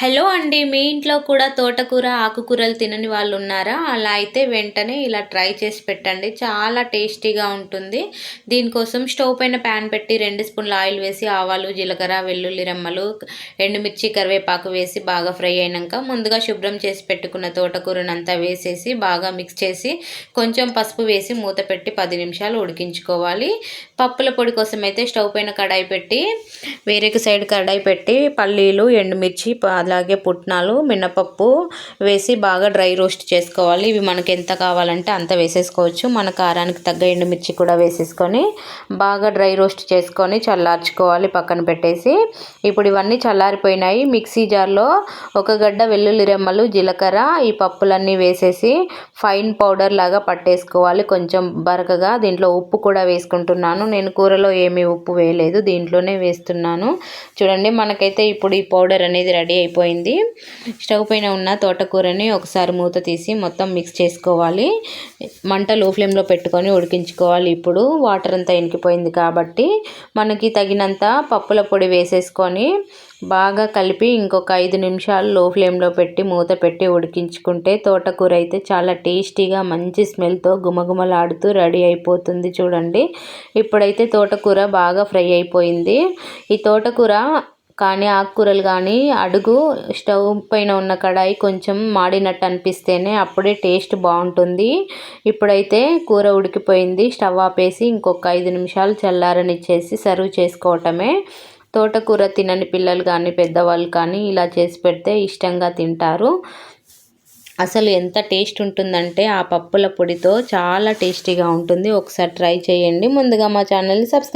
Hello అండి మీ ఇంట్లో కూడా తోటకూర ఆకుకూరలు తినని వాళ్ళు ఉన్నారా? అలా అయితే వెంటనే ఇలా ట్రై చేసి పెట్టండి. చాలా టేస్టీగా ఉంటుంది. దీనికోసం స్టవ్ పైన ప్యాన్ పెట్టి రెండు స్పూన్ల ఆయిల్ వేసి ఆవాలు జీలకర్ర వెల్లుల్లి రెమ్మలు ఎండుమిర్చి కరివేపాకు వేసి బాగా ఫ్రై అయినాక ముందుగా శుభ్రం చేసి పెట్టుకున్న తోటకూరనంతా వేసేసి బాగా మిక్స్ చేసి కొంచెం పసుపు వేసి మూత పెట్టి పది నిమిషాలు ఉడికించుకోవాలి. పప్పుల పొడి కోసం అయితే స్టవ్ పైన కడాయి పెట్టి వేరే సైడ్ కడాయి పెట్టి పల్లీలు ఎండుమిర్చి అలాగే పుట్నాలు మినపప్పు వేసి బాగా డ్రై రోస్ట్ చేసుకోవాలి. ఇవి మనకి ఎంత కావాలంటే అంత వేసేసుకోవచ్చు. మన కారానికి తగ్గ ఎండుమిర్చి కూడా వేసేసుకొని బాగా డ్రై రోస్ట్ చేసుకొని చల్లార్చుకోవాలి పక్కన పెట్టేసి. ఇప్పుడు ఇవన్నీ చల్లారిపోయినాయి. మిక్సీ జార్లో ఒక గడ్డ వెల్లుల్లి రెమ్మలు జీలకర్ర ఈ పప్పులన్నీ వేసేసి ఫైన్ పౌడర్ లాగా పట్టేసుకోవాలి. కొంచెం బరకగా దీంట్లో ఉప్పు కూడా వేసుకుంటున్నాను. నేను కూరలో ఏమీ ఉప్పు వేయలేదు. దీంట్లోనే వేస్తున్నాను. చూడండి మనకైతే ఇప్పుడు ఈ పౌడర్ అనేది రెడీ అయిపోయింది అయిపోయింది. స్టవ్ పైన ఉన్న తోటకూరని ఒకసారి మూత తీసి మొత్తం మిక్స్ చేసుకోవాలి. మంట లో ఫ్లేమ్లో పెట్టుకొని ఉడికించుకోవాలి. ఇప్పుడు వాటర్ అంతా ఎనికిపోయింది కాబట్టి మనకి తగినంత పప్పుల పొడి వేసేసుకొని బాగా కలిపి ఇంకొక ఐదు నిమిషాలు లో ఫ్లేమ్లో పెట్టి మూత పెట్టి ఉడికించుకుంటే తోటకూర అయితే చాలా టేస్టీగా మంచి స్మెల్తో గుమగుమలాడుతూ రెడీ అయిపోతుంది చూడండి. ఇప్పుడైతే తోటకూర బాగా ఫ్రై అయిపోయింది. ఈ తోటకూర కానీ ఆకుకూరలు కానీ అడుగు స్టవ్ పైన ఉన్న కడాయి కొంచెం మాడినట్టు అనిపిస్తేనే అప్పుడే టేస్ట్ బాగుంటుంది. ఇప్పుడైతే కూర ఉడికిపోయింది. స్టవ్ ఆపేసి ఇంకొక ఐదు నిమిషాలు చల్లారనిచ్చేసి సర్వ్ చేసుకోవటమే. తోటకూర తినని పిల్లలు కానీ పెద్దవాళ్ళు కానీ ఇలా చేసి పెడితే ఇష్టంగా తింటారు. అసలు ఎంత టేస్ట్ ఉంటుందంటే ఆ పప్పుల పొడితో చాలా టేస్టీగా ఉంటుంది. ఒకసారి ట్రై చేయండి. ముందుగా మా ఛానల్ని సబ్స్క్రైబ్